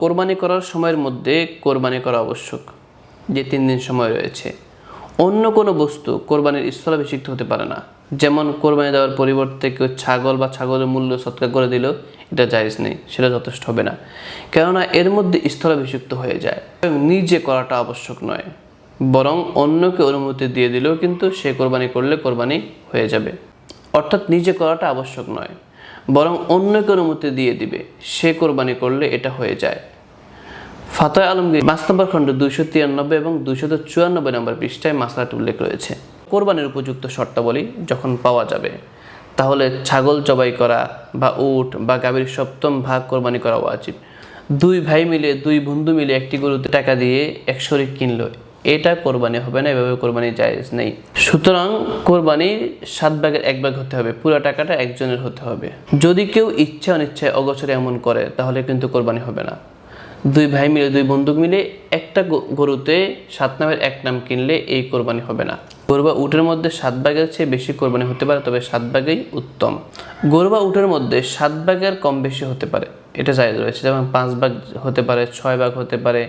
কোরবানি করার সময়ের মধ্যে কোরবানি করা আবশ্যক, যে তিন দিন সময় রয়েছে। অন্য কোনো বস্তু কোরবানির স্থলাভিষিক্ত হতে পারে না। যেমন কোরবানি দেওয়ার পরিবর্তে কেউ ছাগল বা ছাগলের মূল্য সৎকার করে দিল, এটা জায়েজ নেই, সেটা যথেষ্ট হবে না। কেননা এর মধ্যে স্থলাভিষিক্ত হয়ে যায়। নিজে করাটা আবশ্যক নয়, বরং অন্যকে অনুমতি দিয়ে দিলেও কিন্তু সে কোরবানি করলে কোরবানি হয়ে যাবে। অর্থাৎ নিজে করাটা আবশ্যক নয়, বরং অন্যকে অনুমতি দিয়ে দিবে, সে কোরবানি করলে এটা হয়ে যায়। ফাতয় আলমগীর পাঁচ নম্বর খণ্ড দুইশো তিরানব্বই এবং দুইশত চুরানব্বই নম্বর পৃষ্ঠায় মাসলাটি উল্লেখ রয়েছে। কোরবানির উপযুক্ত শর্তাবলী যখন পাওয়া যাবে, তাহলে ছাগল জবাই করা বা উট বা গাভীর সপ্তম ভাগ কোরবানি করা উচিত দুই ভাই মিলে, দুই বন্ধু মিলে একটি গরুতে টাকা দিয়ে এক শরীর কিনলো। এটা কোরবানি হবে না, এভাবে কোরবানি জায়েজ নেই। সুতরাং কোরবানির সাত ভাগের এক ভাগ হতে হবে, পুরো টাকাটা একজনের হতে হবে। যদি কেউ ইচ্ছা অনিচ্ছায় অগোচরে এমন করে, তাহলে কিন্তু কোরবানি হবে না। দুই ভাই মিলে, দুই বন্ধু মিলে একটা গরুতে সাত নামের এক নাম কিনলে এই কোরবানি হবে না। গরু বা উটের মধ্যে সাত ভাগের চেয়ে বেশি কোরবানি হতে পারে, তবে সাত ভাগেই উত্তম। গরু বা উটের মধ্যে সাত ভাগের কম বেশি হতে পারে, এটা জায়গা রয়েছে। যেমন পাঁচ ভাগ হতে পারে, ছয় ভাগ হতে পারে,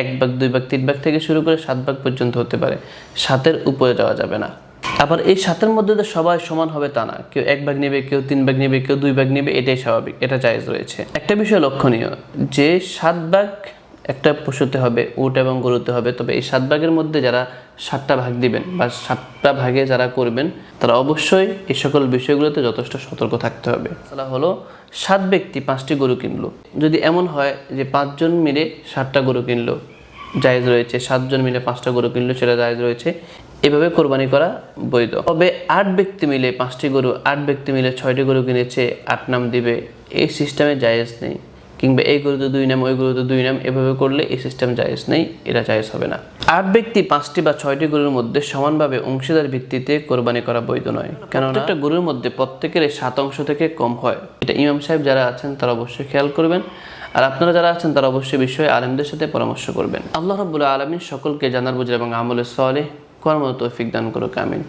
এক ভাগ, দুই ভাগ, তিন ভাগ থেকে শুরু করে সাত ভাগ পর্যন্ত হতে পারে। সাতের উপরে যাওয়া যাবে না। আবার এই সাতের মধ্যে তো সবাই সমান হবে তা না। কেউ এক ভাগ নেবে, কেউ তিন ভাগ নেবে, কেউ দুই ভাগ নেবে, এটাই স্বাভাবিক, এটা জায়েজ রয়েছে। একটা বিষয় লক্ষণীয়, যে সাত ভাগ একটা পশুতে হবে, উট এবং গরুতে হবে, তবে এই সাত ভাগের মধ্যে যারা সাতটা ভাগ দিবেন বা সাতটা ভাগে যারা করবেন, তারা অবশ্যই এই সকল বিষয়গুলোতে যথেষ্ট সতর্ক থাকতে হবে। তারা হলো, সাত ব্যক্তি পাঁচটি গরু কিনলো। যদি এমন হয় যে পাঁচজন মিলে সাতটা গরু কিনলো, জায়েজ রয়েছে, সাতজন মিলে পাঁচটা গরু কিনলো, সেটা জায়জ রয়েছে। এভাবে কোরবানি করা বৈধ। তবে আট ব্যক্তি মিলে, পাঁচটি গরু, আট ব্যক্তি মিলে ছয়টি গরু কিনেছে, আট নাম দিবে, এই সিস্টেমে জায়েজ নেই। কিংবা এই গরুতে দুই নাম, ওই গরুতে দুই নাম, এভাবে করলে এই সিস্টেম জায়েজ নেই, এটা জায়েজ হবে না। আট ব্যক্তি পাঁচটি বা ছয়টি গরুর মধ্যে সমানভাবে অংশীদার ভিত্তিতে কোরবানি করা বৈধ নয়। কেননা একটা গরুর মধ্যে প্রত্যেকের সাত অংশ থেকে কম হয়। এটা ইমাম সাহেব যারা আছেন, তারা অবশ্যই খেয়াল করবেন। আর আপনারা যারা আছেন, তারা অবশ্যই বিষয়ে আলেমদের সাথে পরামর্শ করবেন। আল্লাহ রাবুল্লাহ আলমিন সকলকে জানার বুঝে এবং আমলে সলে কর্ম তৌফিক দান করুক আমিন।